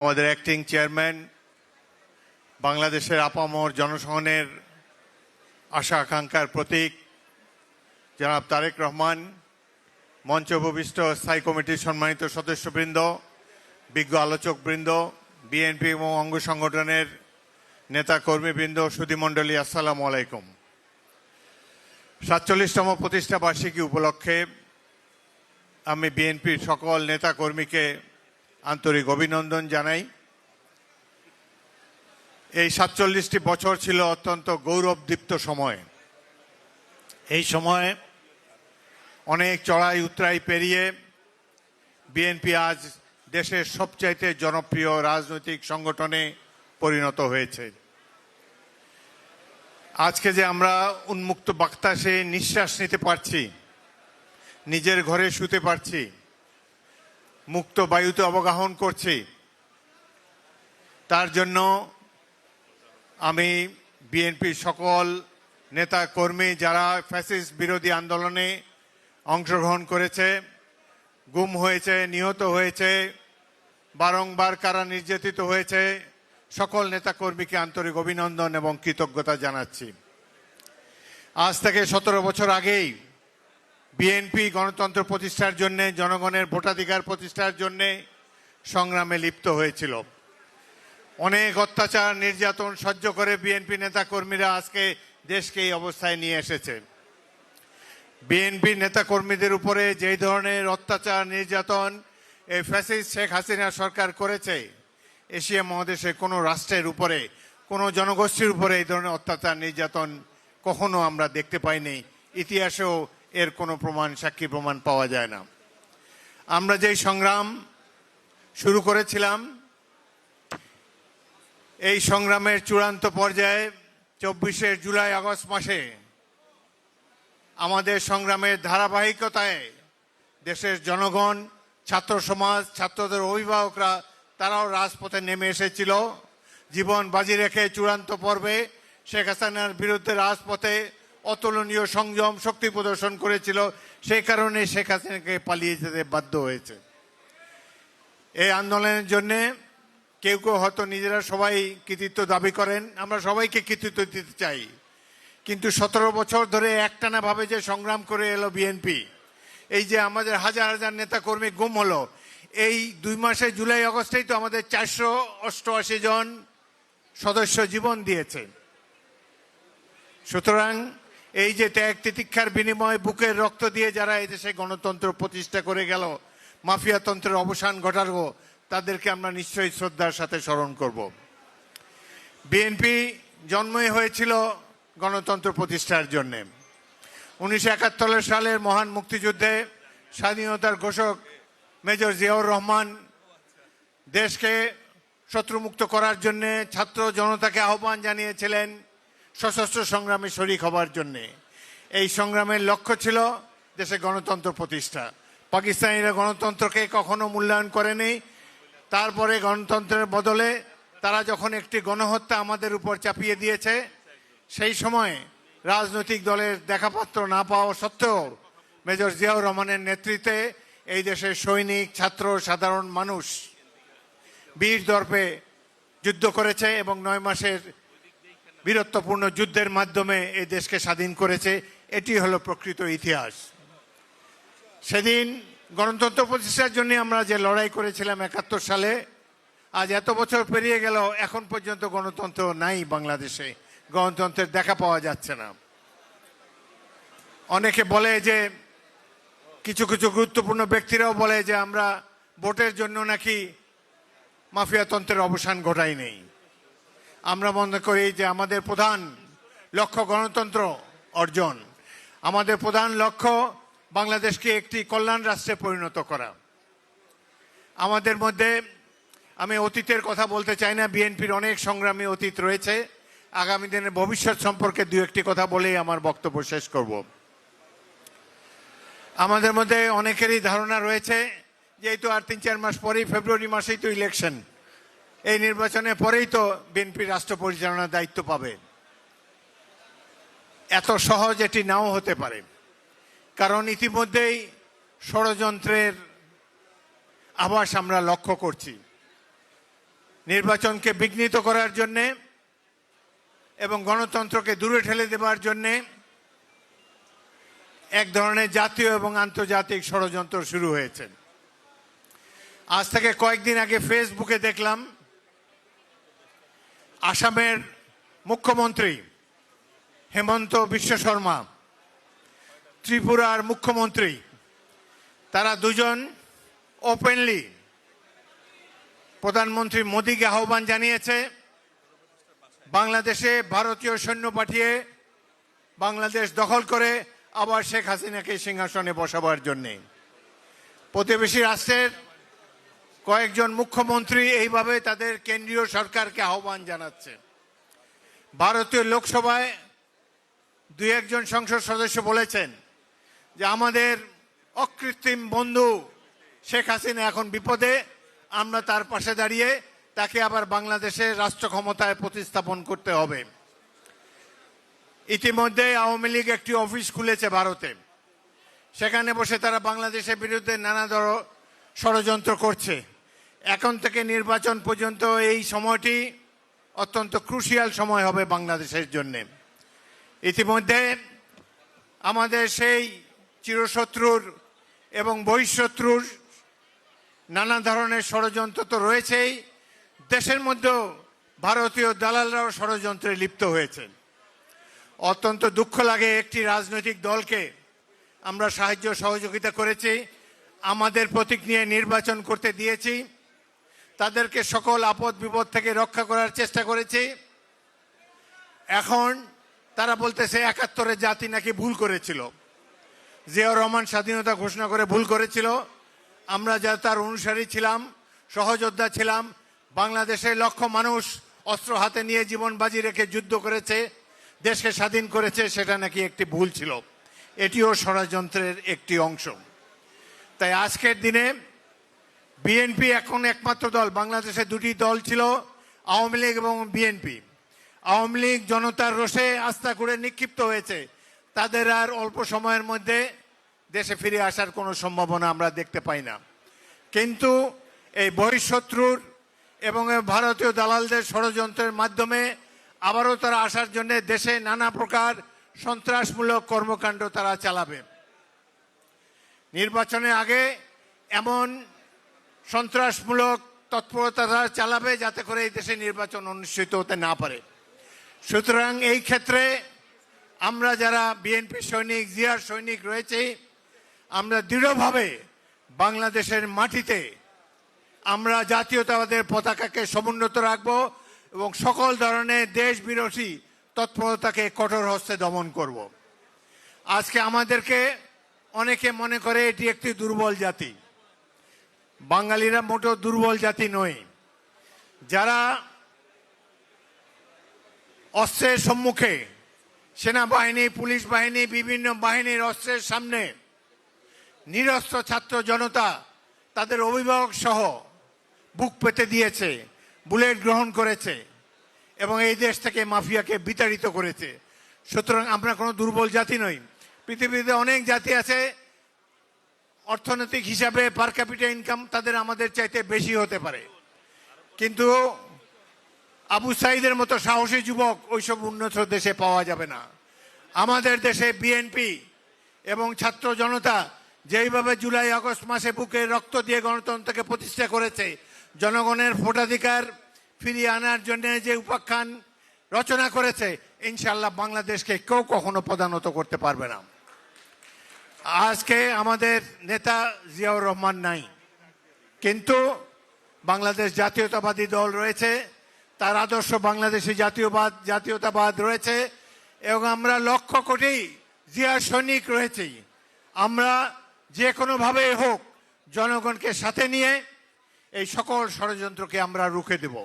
আমাদের acting chairman বাংলাদেশের আপামর জনসহনের আশা আকাঙ্ক্ষার প্রতীক, জনাব তারেক রহমান, মঞ্চ উপবিষ্ট স্থায়ী কমিটির সম্মানিত সদস্যবৃন্দ, বিজ্ঞ আলোচকবৃন্দ বিএনপি এবং অঙ্গ সংগঠনের নেতা কর্মীবৃন্দ সুধীমণ্ডলী আসসালামু আলাইকুম। সাতচল্লিশতম প্রতিষ্ঠা বার্ষিকী উপলক্ষে আমি বিএনপির সকল নেতা কর্মীকে আন্তরিক অভিনন্দন জানাই। এই সাতচল্লিশটি বছর ছিল অত্যন্ত গৌরবদীপ্ত সময়। এই সময়ে অনেক চড়াই উতরাই পেরিয়ে বিএনপি আজ দেশের সবচাইতে জনপ্রিয় রাজনৈতিক সংগঠনে পরিণত হয়েছে। আজকে যে আমরা উন্মুক্ত বাক্তাসে নিঃশ্বাস নিতে পারছি, নিজের ঘরে শুতে পারছি মুক্ত বায়ুতে অবগাহন করছি। তার জন্য আমি বিএনপির সকল নেতা কর্মী যারা ফ্যাসিস্ট বিরোধী আন্দোলনে অংশগ্রহণ করেছে, গুম হয়েছে, নিহত হয়েছে, বারংবার কারা নির্যাতিত হয়েছে, সকল নেতা কর্মীকে আন্তরিক অভিনন্দন এবং কৃতজ্ঞতা জানাচ্ছি। আজ থেকে সতেরো বছর আগেই বিএনপি গণতন্ত্র প্রতিষ্ঠার জন্য, জনগণের ভোটাধিকার প্রতিষ্ঠার জন্য সংগ্রামে লিপ্ত হয়েছিল। অনেক অত্যাচার, নির্যাতন সহ্য করে বিএনপি নেতা কর্মীরা আজকে দেশকে এই অবস্থায় নিয়ে এসেছে। বিএনপি নেতা কর্মীদের উপরে যেই ধরনের অত্যাচার, নির্যাতন এই ফ্যাসিস্ট শেখ হাসিনা সরকার করেছে, এশিয়া মহাদেশে কোনো রাষ্ট্রের উপরে, কোনো জনগোষ্ঠীর উপরে এই ধরনের অত্যাচার, নির্যাতন কখনো আমরা দেখতে পাইনি। ইতিহাসেও এর কোনো প্রমাণ, সাক্ষী প্রমাণ পাওয়া যায় না। আমরা যেই সংগ্রাম শুরু করেছিলাম, এই সংগ্রামের চূড়ান্ত পর্যায়ে চব্বিশে জুলাই আগস্ট মাসে আমাদের সংগ্রামের ধারাবাহিকতায় দেশের জনগণ, ছাত্র সমাজ, ছাত্রদের অভিভাবকরা, তারাও রাজপথে নেমে এসেছিল। জীবন বাজি রেখে চূড়ান্ত পর্বে শেখ হাসিনার বিরুদ্ধে রাজপথে অতুলনীয় সংযম, শক্তি প্রদর্শন করেছিল। সেই কারণে শেখ হাসিনাকে পালিয়ে যেতে বাধ্য হয়েছে। এই আন্দোলনের জন্যে কেউ কেউ হয়তো নিজেরা সবাই কৃতিত্ব দাবি করেন। আমরা সবাইকে কৃতিত্ব দিতে চাই। কিন্তু সতেরো বছর ধরে একটানা ভাবে যে সংগ্রাম করে এলো বিএনপি, এই যে আমাদের হাজার হাজার নেতা কর্মী গুম হলো, এই দুই মাসে জুলাই অগস্টেই তো আমাদের চারশো অষ্টআশি জন সদস্য জীবন দিয়েছে। সুতরাং এই যে ত্যাগ তিতিক্ষার বিনিময়ে বুকের রক্ত দিয়ে যারা এই দেশে গণতন্ত্র প্রতিষ্ঠা করে গেল মাফিয়াতন্ত্রের অবসান ঘটাবো তাদেরকে আমরা নিশ্চয়ই শ্রদ্ধার সাথে স্মরণ করব। বিএনপি জন্মই হয়েছিল গণতন্ত্র প্রতিষ্ঠার জন্যে। উনিশশো একাত্তর সালের মহান মুক্তিযুদ্ধে স্বাধীনতার ঘোষক মেজর জিয়াউর রহমান দেশকে শত্রুমুক্ত করার জন্যে ছাত্র জনতাকে আহ্বান জানিয়েছিলেন। সশস্ত্র সংগ্রামে শরিক হবার জন্যে। এই সংগ্রামের লক্ষ্য ছিল দেশে গণতন্ত্র প্রতিষ্ঠা। পাকিস্তানিরা গণতন্ত্রকে কখনো মূল্যায়ন করেনি তারপরে গণতন্ত্রের বদলে তারা যখন একটি গণহত্যা আমাদের উপর চাপিয়ে দিয়েছে, সেই সময়ে রাজনৈতিক দলের দেখাপাত্র না পাওয়া সত্ত্বেও মেজর জিয়াউর রহমানের নেতৃত্বে এই দেশের সৈনিক, ছাত্র, সাধারণ মানুষ বীর দর্পে যুদ্ধ করেছে এবং নয় মাসের বীরত্বপূর্ণ যুদ্ধের মাধ্যমে এই দেশকে স্বাধীন করেছে, এটি হলো প্রকৃত ইতিহাস। সেদিন গণতন্ত্র প্রতিষ্ঠার জন্য আমরা যে লড়াই করেছিলাম একাত্তর সালে, আজ এত বছর পেরিয়ে গেল, এখন পর্যন্ত গণতন্ত্র নাই বাংলাদেশে। গণতন্ত্রের দেখা পাওয়া যাচ্ছে না। অনেকে বলে যে, কিছু কিছু গুরুত্বপূর্ণ ব্যক্তিরাও বলে যে, আমরা ভোটের জন্য নাকি মাফিয়াতন্ত্রের অবসান ঘটাই নেই। আমরা মনে করি যে আমাদের প্রধান লক্ষ্য গণতন্ত্র অর্জন। আমাদের প্রধান লক্ষ্য বাংলাদেশকে একটি কল্যাণ রাষ্ট্রে পরিণত করা। আমাদের মধ্যে আমি অতীতের কথা বলতে চাই না, বিএনপির অনেক সংগ্রামী অতীত রয়েছে। আগামী দিনের ভবিষ্যৎ সম্পর্কে দু একটি কথা বলেই আমার বক্তব্য শেষ করব। আমাদের মধ্যে অনেকেরই ধারণা রয়েছে, যেহেতু আর তিন চার মাস পরেই ফেব্রুয়ারি মাসেই তো ইলেকশন এই নির্বাচনের পরেই তো বিএনপি রাষ্ট্র পরিচালনার দায়িত্ব পাবে। এত সহজ এটি নাও হতে পারে। কারণ ইতিমধ্যেই ষড়যন্ত্রের আভাস আমরা লক্ষ্য করছি। নির্বাচনকে বিঘ্নিত করার জন্যে এবং গণতন্ত্রকে দূরে ঠেলে দেবার জন্যে এক ধরনের জাতীয় এবং আন্তর্জাতিক ষড়যন্ত্র শুরু হয়েছে। আজ থেকে কয়েকদিন আগে ফেসবুকে দেখলাম আসামের মুখ্যমন্ত্রী হেমন্ত বিশ্ব শর্মা, ত্রিপুরার মুখ্যমন্ত্রী, তারা দুজন ওপেনলি প্রধানমন্ত্রী মোদীকে আহ্বান জানিয়েছে, বাংলাদেশে ভারতীয় সৈন্য পাঠিয়ে বাংলাদেশ দখল করে আবার শেখ হাসিনাকে সিংহাসনে বসাবার জন্যে। প্রতিবেশী রাষ্ট্রের কয়েকজন মুখ্যমন্ত্রী এইভাবে তাদের কেন্দ্রীয় সরকারকে আহ্বান জানাচ্ছে। ভারতীয় লোকসভায় দুই একজন সংসদ সদস্য বলেছেন যে, আমাদের অকৃত্রিম বন্ধু শেখ হাসিনা এখন বিপদে, আমরা তার পাশে দাঁড়িয়ে তাকে আবার বাংলাদেশের রাষ্ট্র ক্ষমতায় প্রতিস্থাপন করতে হবে। ইতিমধ্যে আওয়ামী লীগ একটি অফিস খুলেছে ভারতে। সেখানে বসে তারা বাংলাদেশের বিরুদ্ধে নানা ধর ষড়যন্ত্র করছে। এখন থেকে নির্বাচন পর্যন্ত এই সময়টি অত্যন্ত ক্রুশিয়াল সময় হবে বাংলাদেশের জন্যে। ইতিমধ্যে আমাদের সেই চিরশত্রুর এবং বহিঃশত্রুর নানা ধরনের ষড়যন্ত্র তো রয়েছেই, দেশের মধ্যেও ভারতীয় দালালরাও ষড়যন্ত্রে লিপ্ত হয়েছেন অত্যন্ত দুঃখ লাগে একটি রাজনৈতিক দলকে আমরা সাহায্য সহযোগিতা করেছি, আমাদের প্রতীক নিয়ে নির্বাচন করতে দিয়েছি। তাদেরকে সকল আপদ বিপদ থেকে রক্ষা করার চেষ্টা করেছি। এখন তারা বলতেছে একাত্তরের জাতি নাকি ভুল করেছিল। জিয়াউর রহমান স্বাধীনতা ঘোষণা করে ভুল করেছিল। আমরা যা তার অনুসারী ছিলাম, সহযোদ্ধা ছিলাম, বাংলাদেশের লক্ষ মানুষ অস্ত্র হাতে নিয়ে জীবন বাজি রেখে যুদ্ধ করেছে, দেশকে স্বাধীন করেছে, সেটা নাকি একটি ভুল ছিল। এটিও ষড়যন্ত্রের একটি অংশ। তাই আজকের দিনে বিএনপি এখন একমাত্র দল। বাংলাদেশে দুটি দল ছিল, আওয়ামী লীগ এবং বিএনপি। আওয়ামী লীগ জনতার রোষে আস্থা করে নিক্ষিপ্ত হয়েছে। তাদের আর অল্প সময়ের মধ্যে দেশে ফিরে আসার কোনো সম্ভাবনা আমরা দেখতে পাই না। কিন্তু এই বহিঃশত্রুর এবং ভারতীয় দালালদের ষড়যন্ত্রের মাধ্যমে আবারও তারা আসার জন্য দেশে নানা প্রকার সন্ত্রাসমূলক কর্মকাণ্ড তারা চালাবে। নির্বাচনের আগে এমন সন্ত্রাসমূলক তৎপরতা তারা চালাবে যাতে করে এই দেশে নির্বাচন অনুষ্ঠিত হতে না পারে। সুতরাং এই ক্ষেত্রে আমরা যারা বিএনপি সৈনিক জিয়ার সৈনিক রয়েছে, আমরা দৃঢ়ভাবে বাংলাদেশের মাটিতে আমরা জাতীয়তাবাদের পতাকাকে সমুন্নত রাখব এবং সকল ধরনের দেশ বিরোধী তৎপরতাকে কঠোর হস্তে দমন করব। আজকে আমাদেরকে অনেকে মনে করে এটি একটি দুর্বল জাতি। বাঙালিরা মোটো দুর্বল জাতি নয়। যারা অস্ত্রের সম্মুখে সেনাবাহিনী পুলিশ বাহিনী বিভিন্ন বাহিনীর অস্ত্রের সামনে নিরস্ত্র ছাত্র জনতা তাদের অভিভাবক সহ বুক পেতে দিয়েছে, বুলেট গ্রহণ করেছে এবং এই দেশ থেকে মাফিয়াকে বিতাড়িত করেছে। সুতরাং আমরা কোনো দুর্বল জাতি নই। পৃথিবীতে অনেক জাতি আছে অর্থনৈতিক হিসাবে পার ক্যাপিটাল ইনকাম তাদের আমাদের চাইতে বেশি হতে পারে। কিন্তু আবু সাইদের মতো সাহসী যুবক ওইসব উন্নত দেশে পাওয়া যাবে না। আমাদের দেশে বিএনপি এবং ছাত্র জনতা যেইভাবে জুলাই, আগস্ট মাসে বুকে রক্ত দিয়ে গণতন্ত্রকে প্রতিষ্ঠা করেছে, জনগণের ভোটাধিকার ফিরিয়ে আনার জন্য যে উপাখ্যান রচনা করেছে ইনশাল্লাহ বাংলাদেশকে কেউ কখনো প্রধানত করতে পারবে না। আজকে আমাদের নেতা জিয়াউর রহমান নাই। কিন্তু বাংলাদেশ জাতীয়তাবাদী দল রয়েছে, তার আদর্শ বাংলাদেশি জাতীয়বাদ, জাতীয়তাবাদ রয়েছে, এবং আমরা লক্ষ কোটি জিয়ার সৈনিক রয়েছি। আমরা যে কোনোভাবে হোক জনগণকে সাথে নিয়ে এই সকল ষড়যন্ত্রকে আমরা রুখে দেব।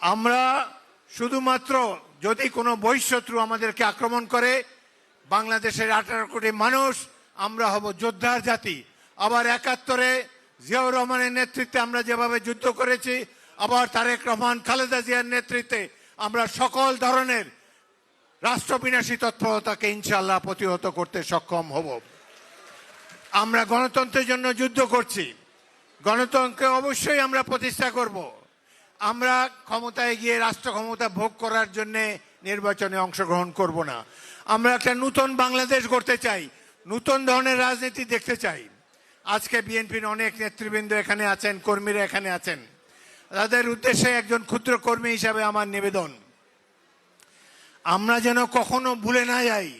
আমরা শুধুমাত্র যদি কোনো বহিঃশত্রু আমাদেরকে আক্রমণ করে বাংলাদেশের আঠারো কোটি মানুষ, আমরা হব যোদ্ধার জাতি। আবার একাত্তরে জিয়াউর রহমানের নেতৃত্বে আমরা যেভাবে যুদ্ধ করেছি, আবার তারেক রহমান, খালেদা জিয়ার নেতৃত্বে আমরা সকল ধরনের রাষ্ট্রবিনাশী তৎপরতাকে ইনশাল্লাহ প্রতিহত করতে সক্ষম হব। আমরা গণতন্ত্রের জন্য যুদ্ধ করছি। গণতন্ত্রকে অবশ্যই আমরা প্রতিষ্ঠা করব। আমরা ক্ষমতায় গিয়ে, রাষ্ট্র ক্ষমতা ভোগ করার জন্য নির্বাচনে অংশগ্রহণ করব না। আমরা একটা নূতন বাংলাদেশ গড়তে চাই, নূতন ধরনের রাজনীতি দেখতে চাই। আজকে বিএনপির অনেক নেতৃবৃন্দ এখানে আছেন, কর্মীরা এখানে আছেন। তাদের উদ্দেশ্যে একজন ক্ষুদ্র কর্মী হিসাবে আমার নিবেদন। আমরা যেন কখনো ভুলে না যাই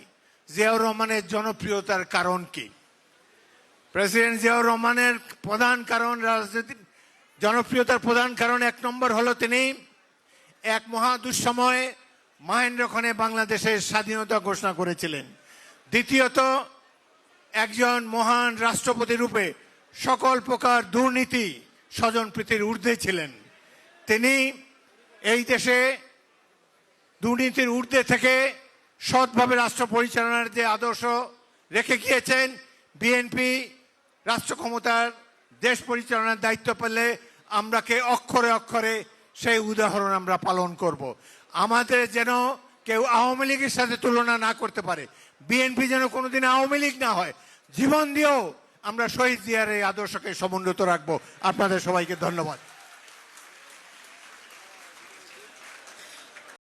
জিয়াউর রহমানের জনপ্রিয়তার কারণ কি। প্রেসিডেন্ট জিয়াউর রহমানের প্রধান কারণ রাজনীতি জনপ্রিয়তার প্রধান কারণ এক নম্বর হলো তিনি এক মহা দুঃসময়ে মহেন্দ্রক্ষণে বাংলাদেশের স্বাধীনতা ঘোষণা করেছিলেন। দ্বিতীয়ত, একজন মহান রাষ্ট্রপতি রূপে সকল প্রকার দুর্নীতি স্বজনপ্রীতির ঊর্ধ্বে ছিলেন। তিনি এই দেশে দুর্নীতির ঊর্ধ্বে থেকে সৎভাবে রাষ্ট্র পরিচালনার যে আদর্শ রেখে গিয়েছেন, বিএনপি রাষ্ট্র ক্ষমতার দেশ পরিচালনার দায়িত্ব পেলে আমরাকে অক্ষরে অক্ষরে সেই উদাহরণ আমরা পালন করব। আমাদের যেন কেউ আওয়ামী লীগের সাথে তুলনা না করতে পারে। বিএনপি যেন কোনোদিন আওয়ামী লীগ না হয়। জীবন দিয়েও আমরা শহীদ জিয়ার এই আদর্শকে সমুন্নত রাখব। আপনাদের সবাইকে ধন্যবাদ।